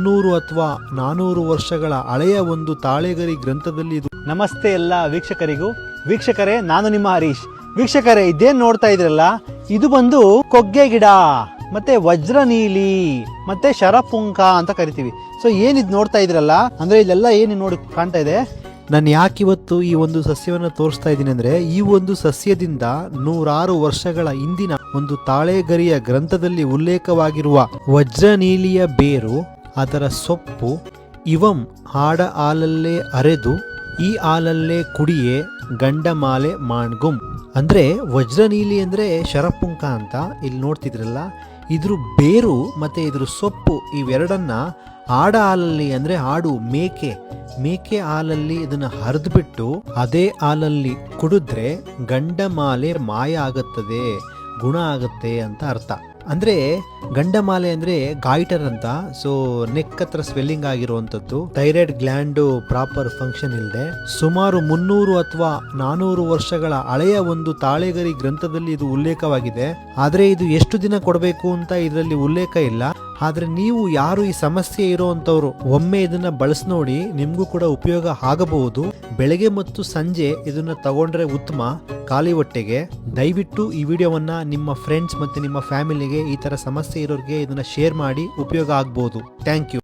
ಮುನ್ನೂರು ಅಥವಾ ನಾನೂರು ವರ್ಷಗಳ ಹಳೆಯ ಒಂದು ತಾಳೆಗರಿ ಗ್ರಂಥದಲ್ಲಿ ಇದು ನಮಸ್ತೆ ಎಲ್ಲ ವೀಕ್ಷಕರಿಗೂ. ವೀಕ್ಷಕರೇ ನಾನು ನಿಮ್ಮ ಹರೀಶ್. ವೀಕ್ಷಕರೇ ಇದೇನ್ ನೋಡ್ತಾ ಇದ್ರಲ್ಲ ಇದು ಬಂದು ಕೊಗ್ಗೆ ಗಿಡ ಮತ್ತೆ ವಜ್ರ ನೀಲಿ ಮತ್ತೆ ಶರಪುಂಕ ಅಂತ ಕರಿತೀವಿ. ಸೊ ಏನಿದ್ ನೋಡ್ತಾ ಇದ್ರಲ್ಲ ಅಂದ್ರೆ ಇಲ್ಲೆಲ್ಲ ಏನು ನೋಡಿ ಕಾಣ್ತಾ ಇದೆ? ನಾನು ಯಾಕಿವತ್ತು ಈ ಒಂದು ಸಸ್ಯವನ್ನು ತೋರಿಸ್ತಾ ಇದ್ದೀನಿ ಅಂದ್ರೆ ಈ ಒಂದು ಸಸ್ಯದಿಂದ ನೂರಾರು ವರ್ಷಗಳ ಹಿಂದಿನ ಒಂದು ತಾಳೆಗರಿಯ ಗ್ರಂಥದಲ್ಲಿ ಉಲ್ಲೇಖವಾಗಿರುವ ವಜ್ರನೀಲಿಯ ಬೇರು ಅದರ ಸೊಪ್ಪು ಇವಂ ಹಾಡ ಹಾಲಲ್ಲೇ ಅರೆದು ಈ ಹಾಲಲ್ಲೇ ಕುಡಿಯೇ ಗಂಡಮಾಲೆ ಮಾಣ್ಗುಂ. ಅಂದ್ರೆ ವಜ್ರನೀಲಿ ಅಂದ್ರೆ ಶರಪುಂಕ ಅಂತ ಇಲ್ಲಿ ನೋಡ್ತಿದ್ರಲ್ಲ, ಇದ್ರ ಬೇರು ಮತ್ತೆ ಇದ್ರ ಸೊಪ್ಪು ಇವೆರಡನ್ನು ಆಡ ಹಾಲಲ್ಲಿ ಅಂದ್ರೆ ಆಡು ಮೇಕೆ ಮೇಕೆ ಹಾಲಲ್ಲಿ ಇದನ್ನ ಹರಿದ್ಬಿಟ್ಟು ಅದೇ ಹಾಲಲ್ಲಿ ಕುಡಿದ್ರೆ ಗಂಡಮಾಲೆ ಮಾಯ ಆಗುತ್ತದೆ, ಗುಣ ಆಗುತ್ತೆ ಅಂತ ಅರ್ಥ. ಅಂದ್ರೆ ಗಂಡಮಾಲೆ ಅಂದ್ರೆ ಗಾಯ್ಟರ್ ಅಂತ. ಸೊ ನೆಕ್ ಹತ್ರ ಸ್ವೆಲ್ಲಿಂಗ್ ಆಗಿರುವಂತದ್ದು. ಥೈರಾಯ್ಡ್ ಗ್ಲ್ಯಾಂಡು ಪ್ರಾಪರ್ ಫಂಕ್ಷನ್ ಇಲ್ಲದೆ ಸುಮಾರು ಮುನ್ನೂರು ಅಥವಾ ನಾನೂರು ವರ್ಷಗಳ ಹಳೆಯ ಒಂದು ತಾಳೆಗರಿ ಗ್ರಂಥದಲ್ಲಿ ಇದು ಉಲ್ಲೇಖವಾಗಿದೆ. ಆದರೆ ಇದು ಎಷ್ಟು ದಿನ ಕೊಡಬೇಕು ಅಂತ ಇದರಲ್ಲಿ ಉಲ್ಲೇಖ ಇಲ್ಲ. ಆದ್ರೆ ನೀವು ಯಾರು ಈ ಸಮಸ್ಯೆ ಇರೋವಂಥವ್ರು ಒಮ್ಮೆ ಇದನ್ನ ಬಳಸಿ ನೋಡಿ ನಿಮಗೂ ಕೂಡ ಉಪಯೋಗ ಆಗಬಹುದು. ಬೆಳಗ್ಗೆ ಮತ್ತು ಸಂಜೆ ಇದನ್ನ ತಗೊಂಡ್ರೆ ಉತ್ತಮ. ಖಾಲಿ ಹೊಟ್ಟೆಗೆ. ದಯವಿಟ್ಟು ಈ ವಿಡಿಯೋವನ್ನ ನಿಮ್ಮ ಫ್ರೆಂಡ್ಸ್ ಮತ್ತೆ ನಿಮ್ಮ ಫ್ಯಾಮಿಲಿಗೆ ಈ ತರ ಸಮಸ್ಯೆ ಇರೋರಿಗೆ ಇದನ್ನ ಶೇರ್ ಮಾಡಿ, ಉಪಯೋಗ ಆಗ್ಬೋದು. Thank you